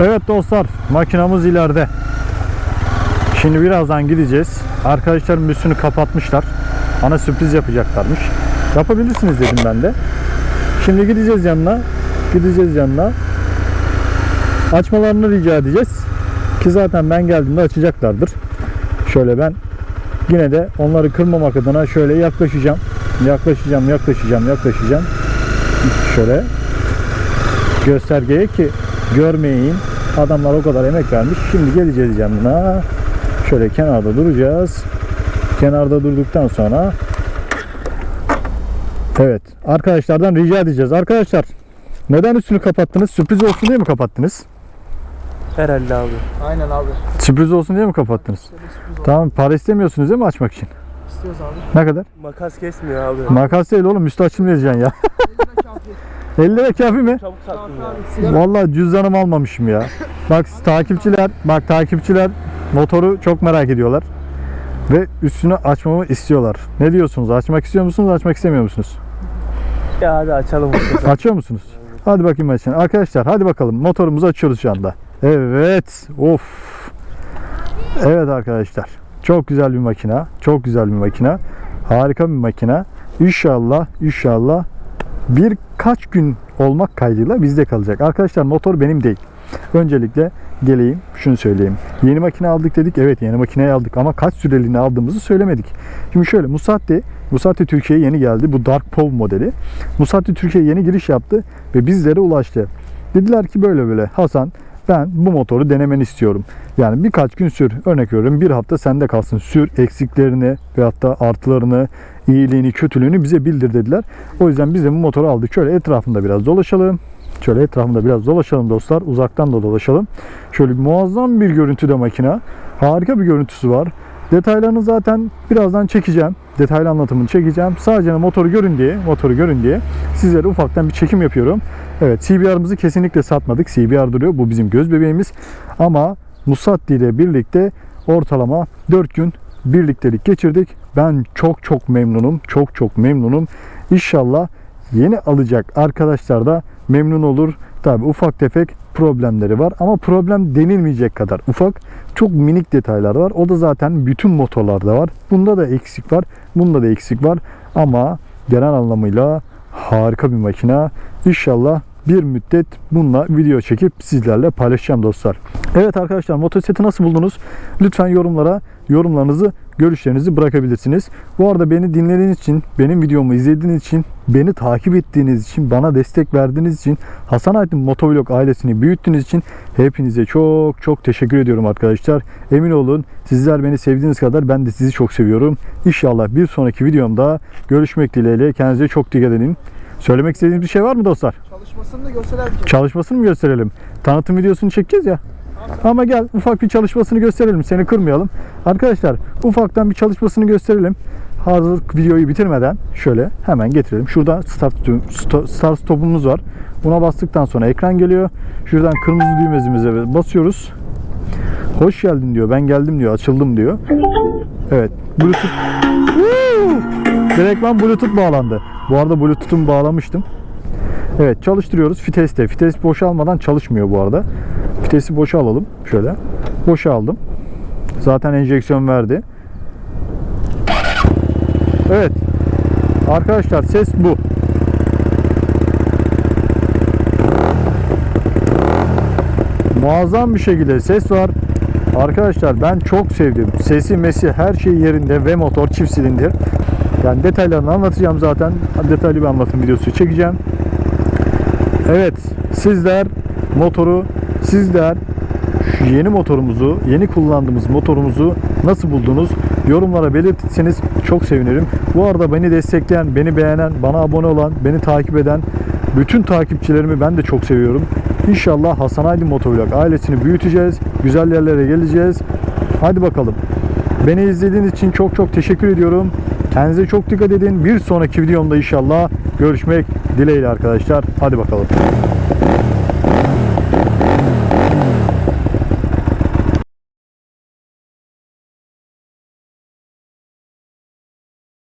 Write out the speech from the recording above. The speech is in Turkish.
Evet dostlar makinamız ileride. Şimdi birazdan gideceğiz. Arkadaşlarım üstünü kapatmışlar. Bana sürpriz yapacaklarmış. Yapabilirsiniz dedim ben de. Şimdi gideceğiz yanına. Gideceğiz yanına. Açmalarını rica edeceğiz. Ki zaten ben geldiğimde açacaklardır. Şöyle ben yine de onları kırmamak adına şöyle yaklaşacağım. Yaklaşacağım, yaklaşacağım, yaklaşacağım. Şöyle göstergeye ki görmeyin. Adamlar o kadar emek vermiş. Şimdi geleceğiz yanına. Şöyle kenarda duracağız. Kenarda durduktan sonra Evet. Arkadaşlardan rica edeceğiz. Arkadaşlar neden üstünü kapattınız? Sürpriz olsun diye mi kapattınız? Herhalde abi. Aynen abi. Sürpriz olsun diye mi kapattınız? Tamam para istemiyorsunuz değil mi açmak için? istiyoruz abi. Ne kadar? Makas kesmiyor abi. Makas değil oğlum üstü açılmayacaksın ya. 50 lira kafi. 50 lira kafi mi? Çabuk Kafi sattın ya. Vallahi cüzdanımı almamışım ya. Bak takipçiler, bak takipçiler motoru çok merak ediyorlar. Ve üstünü açmamı istiyorlar. Ne diyorsunuz? Açmak istiyor musunuz? Açmak istemiyor musunuz? Ya hadi açalım. Açıyor musunuz? Hadi bakayım açın. Arkadaşlar hadi bakalım. Motorumuzu açıyoruz şu anda. Evet. Of. Evet arkadaşlar. Çok güzel bir makina. Çok güzel bir makina. Harika bir makina. İnşallah, inşallah birkaç gün olmak kaydıyla bizde kalacak. Arkadaşlar motor benim değil. Öncelikle geleyim şunu söyleyeyim. Yeni makine aldık dedik. Evet yeni makineyi aldık ama kaç süreliğine aldığımızı söylemedik. Şimdi şöyle Musatti, Musatti Türkiye'ye yeni geldi. Bu Dark Pov modeli. Musatti Türkiye'ye yeni giriş yaptı ve bizlere ulaştı. Dediler ki böyle böyle Hasan ben bu motoru denemeni istiyorum. Yani birkaç gün sür. Örnek veriyorum bir hafta sende kalsın. Sür eksiklerini ve hatta artılarını, iyiliğini, kötülüğünü bize bildir dediler. O yüzden biz de bu motoru aldık. Şöyle etrafında biraz dolaşalım. Şöyle etrafında biraz dolaşalım dostlar. Uzaktan da dolaşalım. Şöyle muazzam bir görüntüde makina. Harika bir görüntüsü var. Detaylarını zaten birazdan çekeceğim. Detaylı anlatımını çekeceğim. Sadece motoru görün diye, motoru görün diye sizlere ufaktan bir çekim yapıyorum. Evet, CBR'ımızı kesinlikle satmadık. CBR duruyor. Bu bizim göz bebeğimiz. Ama Musatti ile birlikte ortalama 4 gün birliktelik geçirdik. Ben çok çok memnunum. Çok çok memnunum. İnşallah yeni alacak arkadaşlar da memnun olur. Tabi ufak tefek problemleri var ama problem denilmeyecek kadar ufak. Çok minik detaylar var. O da zaten bütün motorlarda var. Bunda da eksik var. Bunda da eksik var. Ama genel anlamıyla harika bir makina. İnşallah bir müddet bununla video çekip sizlerle paylaşacağım dostlar. Evet arkadaşlar motosikleti nasıl buldunuz? Lütfen yorumlara yorumlarınızı, görüşlerinizi bırakabilirsiniz. Bu arada beni dinlediğiniz için, benim videomu izlediğiniz için, beni takip ettiğiniz için, bana destek verdiğiniz için, Hasan Aydın Motovlog ailesini büyüttüğünüz için hepinize çok çok teşekkür ediyorum arkadaşlar. Emin olun sizler beni sevdiğiniz kadar ben de sizi çok seviyorum. İnşallah bir sonraki videomda görüşmek dileğiyle. Kendinize çok dikkat edin. Söylemek istediğiniz bir şey var mı dostlar? Çalışmasını da göstererdik. Çalışmasını mı gösterelim? Tanıtım videosunu çekeceğiz ya. Ama gel ufak bir çalışmasını gösterelim. Seni kırmayalım. Arkadaşlar ufaktan bir çalışmasını gösterelim. Hazır videoyu bitirmeden şöyle hemen getirelim. Şurada start, start stopumuz var. Buna bastıktan sonra ekran geliyor. Şuradan kırmızı düğmemize basıyoruz. Hoş geldin diyor. Ben geldim diyor. Açıldım diyor. Evet. Bluetooth. Direktman Bluetooth bağlandı. Bu arada Bluetooth'umu bağlamıştım. Evet çalıştırıyoruz. Fiteste. Fites boşalmadan çalışmıyor bu arada. Fitesi boşa alalım. Şöyle. Boşa aldım. Zaten enjeksiyon verdi. Evet. Arkadaşlar ses bu. Muazzam bir şekilde ses var. Arkadaşlar ben çok sevdim. Sesi, mesi her şey yerinde ve motor çift silindir. Yani detaylarını anlatacağım zaten. Detaylı bir anlatım videosu çekeceğim. Evet, sizler motoru, sizler şu yeni motorumuzu, yeni kullandığımız motorumuzu nasıl buldunuz? Yorumlara belirtirseniz çok sevinirim. Bu arada beni destekleyen, beni beğenen, bana abone olan, beni takip eden bütün takipçilerimi ben de çok seviyorum. İnşallah Hasan Aydın Motovlog ailesini büyüteceğiz. Güzel yerlere geleceğiz. Hadi bakalım. Beni izlediğiniz için çok çok teşekkür ediyorum. Kendinize çok dikkat edin. Bir sonraki videomda inşallah görüşmek dileğiyle arkadaşlar. Hadi bakalım.